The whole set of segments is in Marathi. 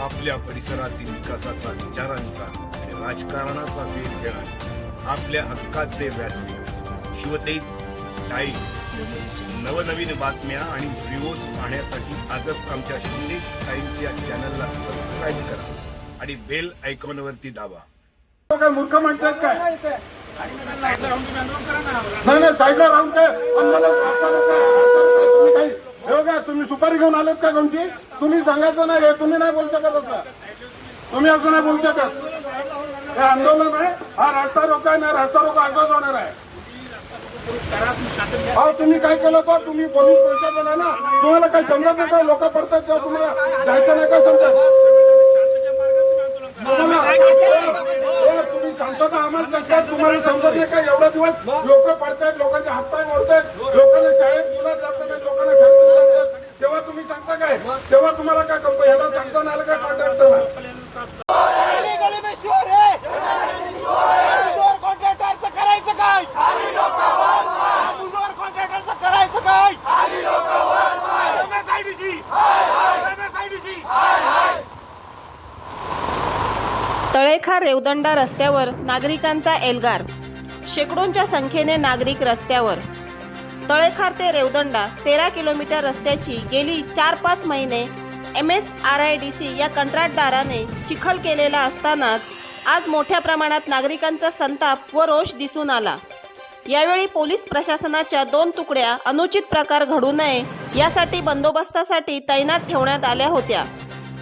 आपल्या परिसरातील विकासाचा विचारांचा राजकारणाचा वेध घेणार आपल्या हक्काचे व्यासपीठ. शिवतेज टाइम्स. नवनवीन बातम्या आणि व्हिडिओज पाहण्यासाठी आजच आमच्या शिंदे टाइम्स या चॅनलला सबस्क्राईब करा आणि बेल आयकॉनवरती दाबा. मूर्ख म्हणतात काय? नाही साईडला राहून काय? हे बघा तुम्ही सुपारी घेऊन आलेत का कोणती तुम्ही सांगायचं नाही हे तुम्ही नाही बोलू शकत असं तुम्ही असं नाही बोलू शकत. हे आंदोलन आहे हा रस्ता रोका आहे ना रस्ता रोका असंच होणार आहे. अहो तुम्ही काय केलं तर? तुम्ही पोलीस प्रशासन आहे ना. तुम्हाला काही समजत नाही का? लोक पडतात तेव्हा तुम्हाला जायचं नाही का समजत? तुम्ही शांतता आम्हाला? कसं तुम्हाला समजत नाही का? एवढा दिवस लोक पडतायत लोकांचे हातपाय मोडतायत लोकांना शाळेत मुलं जात नाही लोकांना घरी जातात तेव्हा तुम्ही सांगता काय तेव्हा तुम्हाला काय कंपनी ह्याला सांगता नाही आलं काय कॉन्ट्रॅक्टरला है। कॉन्ट्रॅक्टरचं करायचं कॉन्ट्रॅक्टरचं करायचं MSIDC तळेखार रेवदंडा रस्त्यावर नागरिकांचा एल्गार. शेकडोंच्या संख्येने नागरिक रस्त्यावर. तळेखार ते रेवदंडा तेरा किलोमीटर रस्त्याची गेली चार पाच महिने M S R I D C या कंत्राटदाराने चिखल केलेला असतानाच आज मोठ्या प्रमाणात नागरिकांचा संताप व रोष दिसून आला. यावेळी पोलीस प्रशासनाच्या दोन तुकड्या अनुचित प्रकार घडू नये यासाठी बंदोबस्तासाठी तैनात ठेवण्यात आल्या होत्या.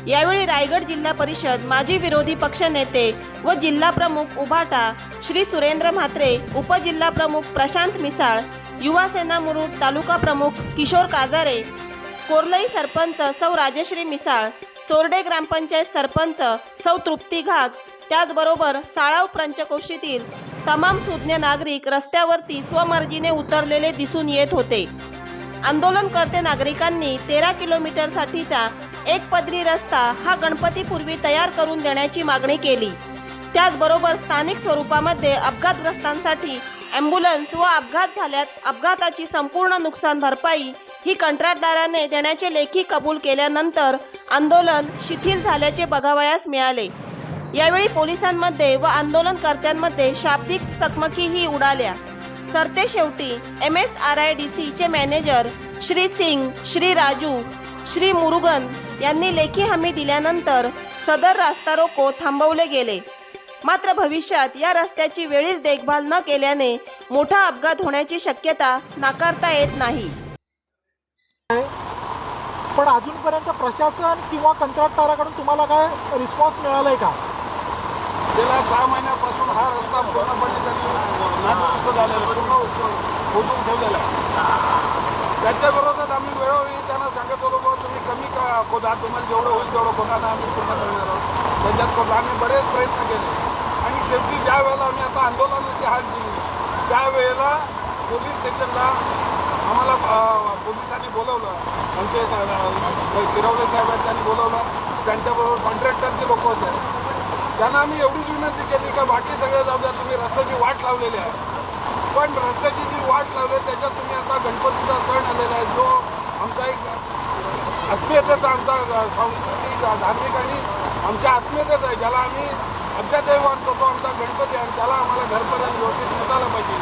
यावेळी रायगड जिल्हा परिषद माजी विरोधी पक्षनेते व जिल्हा प्रमुख उभाटा श्री सुरेंद्र म्हात्रे उपजिल्हा प्रमुख प्रशांत मिसाळ युवा सेना मुरुड तालुका प्रमुख किशोर काजारे कोर्लई सरपंच सौ राजश्री मिसाळ चोरडे ग्रामपंचायत सरपंच सौ तृप्ती घाग त्याचबरोबर साळाव पंचकोशीतील तमाम सुज्ञ नागरिक रस्त्यावरती स्वमर्जीने उतरलेले दिसून येत होते. आंदोलनकर्ते नागरिकांनी तेरा किलोमीटरसाठीचा एक पदरी रस्ता हा गणपतीपूर्वी तयार करून देण्याची मागणी केली. त्याचबरोबर स्थानिक स्वरूपामध्ये अपघातग्रस्तांसाठी ॲम्ब्युलन्स व अपघात झाल्यात. अपघाताची संपूर्ण नुकसान भरपाई ही कंत्राटदाराने देण्याचे लेखी कबूल केल्यानंतर आंदोलन शिथिल झाल्याचे बघावयास मिळाले. यावेळी पोलिसांमध्ये व आंदोलनकर्त्यांमध्ये शाब्दिक चकमकीही उडाल्या. सरते शेवटी M S R I D सीचे मॅनेजर श्री सिंग श्री राजू श्री मुरुगन यांनी लेखी हमी दिल्यानंतर सदर रास्ता रोको थांबवले गेले. मात्र भविष्यात या रस्त्याची वेळीच देखभाल न केल्याने मोठा अपघात होण्याची शक्यता नाकारता येत नाही. पण अजूनपर्यंत प्रशासन किंवा कंत्राटदाराकडून तुम्हाला काय रिस्पॉन्स मिळालाय का? गेल्या सहा महिन्यापासून हा रस्ता पूर्णपणे त्यांनी झालेला खोदून ठेवलेला आहे. त्याच्या विरोधात आम्ही वेळोवेळी त्यांना सांगत होतो बाबा तुम्ही कमी का खोदा? तुम्हाला जेवढं होईल तेवढं खोदाना आम्ही पूर्ण करणार आहोत. त्याच्यात खोदा आम्ही बरेच प्रयत्न केले. शेवटी ज्या वेळेला आम्ही आता आंदोलनाची हात दिली त्यावेळेला पोलीस स्टेशनला आम्हाला पोलिसांनी बोलवलं. आमचे किरवले साहेब आहेत त्यांनी बोलवलं. त्यांच्याबरोबर कॉन्ट्रॅक्टरचे लोक होते. त्यांना आम्ही एवढीच विनंती केली का बाकी सगळे जाऊ द्या तुम्ही रस्त्याची वाट लावलेली आहे. पण रस्त्याची जी वाट लावली त्याच्यात तुम्ही आता गणपतीचा सण आलेला आहे. जो आमचा एक आत्मीयतेचा आमचा सांस्कृतिक धार्मिक आणि आमच्या आत्मीयतेचा आहे. ज्याला आम्ही अध्यादेव वाढतो तो आमचा गणपती आणि त्याला आम्हाला घरपर्यंत व्यवस्थित नेता पाहिजे.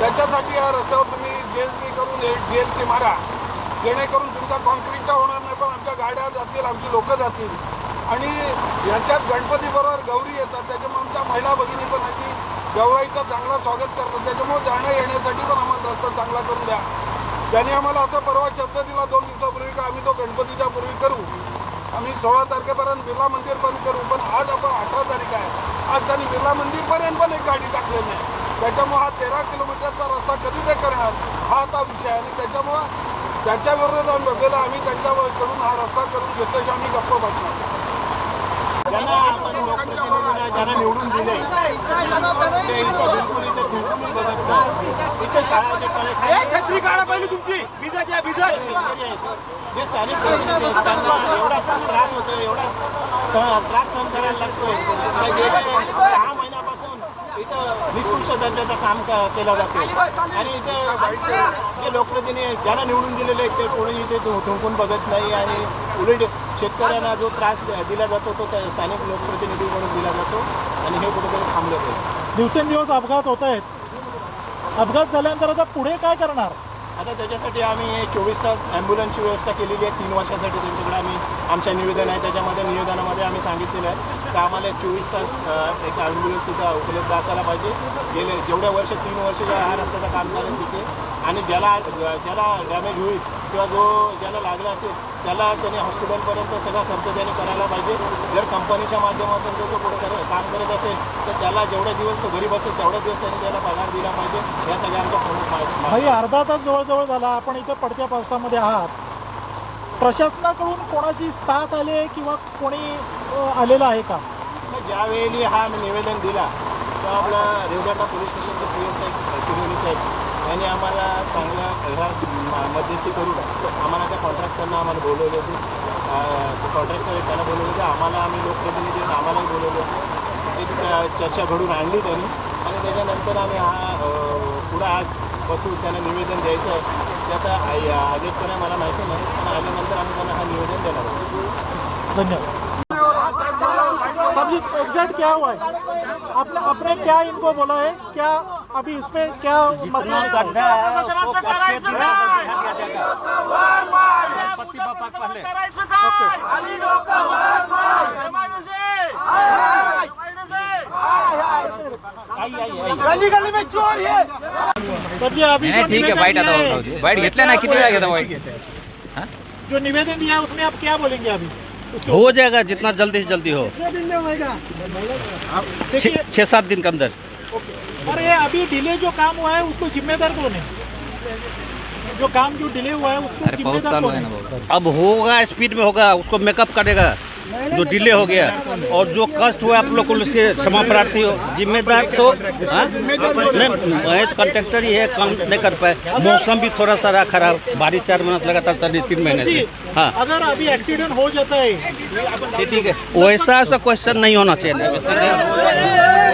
त्याच्यासाठी या रस्त्यावर तुम्ही जे एल करून डी एल सी मारा. जेणेकरून तुमचा कॉन्क्रीटचा होणार नाही पण आमच्या गाड्या जातील आमची लोकं जातील. आणि यांच्यात गणपतीबरोबर गौरी येतात त्याच्यामुळे आमच्या महिला भगिनी पण आहे की गौराईचं चांगलं स्वागत करतात. त्याच्यामुळे जाण्या येण्यासाठी पण आम्हाला रस्ता चांगला करून द्या. त्यांनी आम्हाला असं परवा शब्द दिला दोन दिवसापूर्वी का आम्ही तो गणपतीच्या पूर्वी करू. आम्ही सोळा तारखेपर्यंत बिर्ला मंदिर बंद करू पण आज आपण अठरा तारीख आहे. आज त्यांनी बिर्ला मंदिरपर्यंत पण एक गाडी टाकलेली आहे त्याच्यामुळं हा तेरा किलोमीटरचा रस्ता कधी ते करणार हा आता विषय आहे. आणि त्याच्यामुळं त्यांच्याबरोबर जाऊन बसलेला आम्ही बघलेला आम्ही त्यांच्याकडून हा रस्ता करून घेतल्याची आम्ही गप्प बसणार. ज्यांना निवडून दिले ते इथं बिलकुल इथे बिलकुल बघत नाही इथे शाळाचे कॉलेज ए छत्री काढा पहिली तुमची. भिजत या भिजत. जे स्थानिक एवढा त्रास होतो एवढा त्रास सहन करायला गेल्या सहा महिन्यापासून इथं निकृष्ट दर्जाचं काम क- केलं जाते आणि इथे जे लोकप्रतिनिधी ज्यांना निवडून दिलेले आहेत ते कोणी इथे थुंकून बघत नाही आणि उलट शेतकऱ्यांना जो त्रास दिला जातो तो त्या स्थानिक लोकप्रतिनिधीकडून दिला जातो. आणि हे कुठेतरी थांबलं पाहिजे. दिवसेंदिवस अपघात होत आहेत. अपघात झाल्यानंतर आता पुढे काय करणार? आता त्याच्यासाठी आम्ही चोवीस तास ॲम्ब्युलन्सची व्यवस्था केलेली आहे. तीन वर्षासाठी त्यांच्याकडे आम्ही आमच्या निवेदन आहे. त्याच्यामध्ये निवेदनामध्ये त्यांनी सांगितलेलं आहे तर आम्हाला चोवीस तास एक ॲम्ब्युलन्स तिथं उपलब्ध असायला पाहिजे. गेले जेवढ्या वर्ष तीन वर्ष ज्या हा रस्त्याचं काम चालेल तिथे आणि ज्याला ज्याला डॅमेज होईल किंवा जो ज्याला लागला असेल त्याला त्याने हॉस्पिटलपर्यंत सगळा खर्च त्याने करायला पाहिजे. जर कंपनीच्या माध्यमातून जो तो पुढे काम करत असेल तर त्याला जेवढे दिवस तो गरीब असेल तेवढे दिवस त्यांनी त्याला पगार दिला पाहिजे. या सगळ्यांचा प्रमुख अर्धा तास जवळजवळ झाला. आपण इथे पडत्या पावसामध्ये आहात. प्रशासनाकडून कोणाची साथ आली आहे किंवा कोणी आलेलं आहे का? ज्यावेळी हा निवेदन दिला तेव्हा आपला रेवदंडा पोलीस स्टेशनचे पी एस आय साहेब यांनी आम्हाला चांगल्या घरात मध्यस्थी करून आम्हाला त्या कॉन्ट्रॅक्टरना आम्हाला बोलवले होते. कॉन्ट्रॅक्टर त्यांना बोलवले होते. आम्हाला आम्ही लोकप्रतिनिधी आम्हालाही बोलवलं होतं. एक चर्चा घडून आणली त्यांनी. आणि त्याच्यानंतर आम्ही हा पुढं आज बसून त्यांना निवेदन द्यायचं आहे. ते आता आलेत का नाही मला माहिती नाही पण आल्यानंतर आम्ही त्यांना हा निवेदन देणार आहोत धन्यवाद साहब जी एग्जैक्ट क्या हुआ है आपने आपने क्या इनको बोला है क्या अभी इसमें क्या मसला है? गड्ढा है उसको से गणपति बापा पहले गली गली में चोर है नाही ठीक आहे निवेदन वाईट आता है, भाऊ वाईट घेतलं ना किती वेळा घेता वाईट जो निवेदन दिया है उसमें आप क्या बोलेंगे अभी? हो जाएगा जितना जल्दी से जल्दी हो। देखिए छः छः सात दिन के अंदर। और ये अभी डिले जो काम हुआ है उसको जिम्मेदार कौन है? जो काम जो डिले हुआ है उसको अरे जिम्मेदार चालू कौन आहे ना है भाऊ अब होगा स्पीड में होगा उसको मेकअप करेगा। जो डिले हो गया और जो कष्ट हुआ आप लोग को उसके क्षमा प्रार्थी हो। जिम्मेदार तो हाँ? नहीं मैं तो कंट्रेक्टर ही है काम नहीं कर पाए। मौसम भी थोड़ा सा रहा खराब। बारिश चार महीना लगातार चल रही तीन महीने से। हाँ। अगर अभी एक्सीडेंट हो जाता है ठीक है। वैसा ऐसा क्वेश्चन नहीं होना चाहिए।